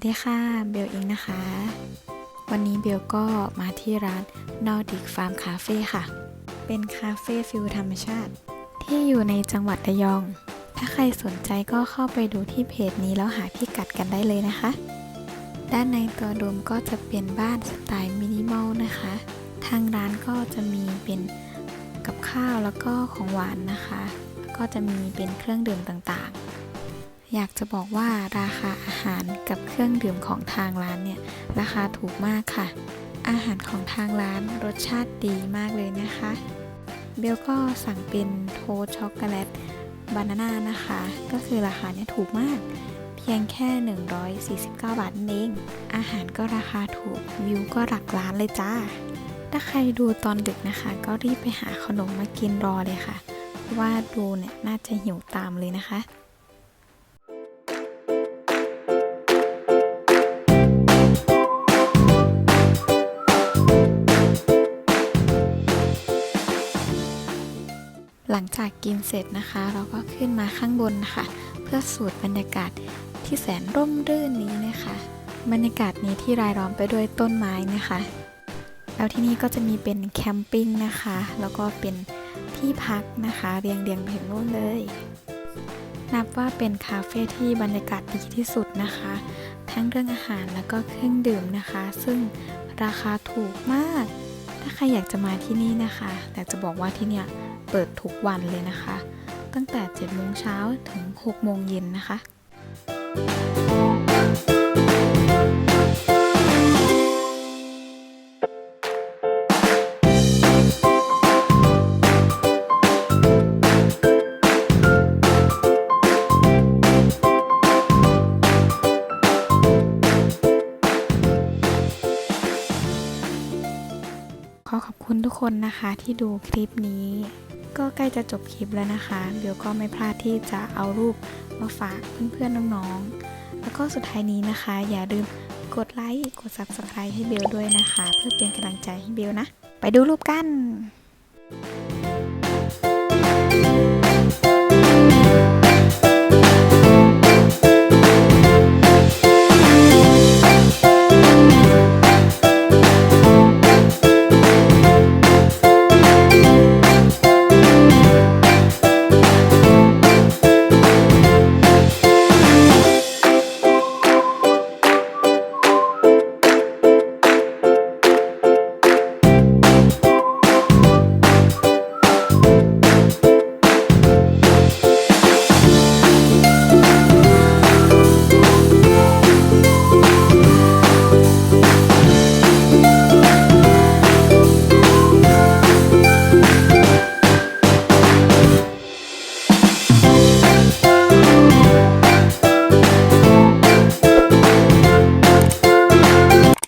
สดีค่ะ เบลเองนะคะ วันนี้เบลก็มาที่ร้าน Nordic Farm Cafe ค่ะ เป็นคาเฟ่ฟิลธรรมชาติ ที่อยู่ในจังหวัดระยอง ถ้าใครสนใจก็เข้าไปดูที่เพจนี้แล้วหาพิกัดกันได้เลยนะคะ ด้านในตัวโดมก็จะเป็นบ้านสไตล์มินิมอลนะคะ ทางร้านก็จะมีเป็นกับข้าวแล้วก็ของหวานนะคะ ก็จะมีเป็นเครื่องดื่มต่างๆ อยากจะบอกว่าราคาอาหารกับเครื่องดื่มของทางร้านเนี่ย ราคาถูกมากค่ะ อาหารของทางร้านรสชาติดีมากเลยนะคะ เบลก็สั่งเป็นโทสช็อกโกแลตบานาน่านะคะ ก็คือราคาเนี่ยถูกมาก เพียงแค่ 149 บาทนั่นเอง อาหารก็ราคาถูก วิวก็หลักล้านเลยจ้า ถ้าใครดูตอนดึกนะคะ ก็รีบไปหาขนมมากินรอเลยค่ะ เพราะว่าดูเนี่ยน่าจะหิวตามเลยนะคะ หลังจากกินเสร็จนะคะ เราก็ขึ้นมาข้างบนนะคะเพื่อสูดบรรยากาศที่แสนร่มรื่นนี้นะคะ บรรยากาศนี้ที่รายล้อมไปด้วยต้นไม้นะคะ แล้วที่นี่ก็จะมีเป็นแคมปิ้งนะคะ แล้วก็เป็นที่พักนะคะ เรียงเรียงไปถึงนู่นเลย นับว่าเป็นคาเฟ่ที่บรรยากาศดีที่สุดนะคะ ทั้งเรื่องอาหารแล้วก็เครื่องดื่มนะคะ ซึ่งราคาถูกมาก ถ้าใครอยากจะมาที่นี่นะคะ แต่จะบอกว่าที่เนี่ย เปิดทุกวันเลยนะคะ ตั้งแต่7โมงเช้าถึง6โมงเย็นนะคะ ขอขอบคุณทุกคนนะคะที่ดูคลิปนี้ ก็ใกล้จะจบคลิปแล้วนะคะเบลก็ไม่พลาดที่จะเอารูปมาฝากเพื่อนๆน้องๆ แล้วก็สุดท้ายนี้นะคะ อย่าลืมกดไลค์กด Subscribe ให้เบลด้วยนะคะ เพื่อเป็นกำลังใจให้เบลนะ ไปดูรูปกัน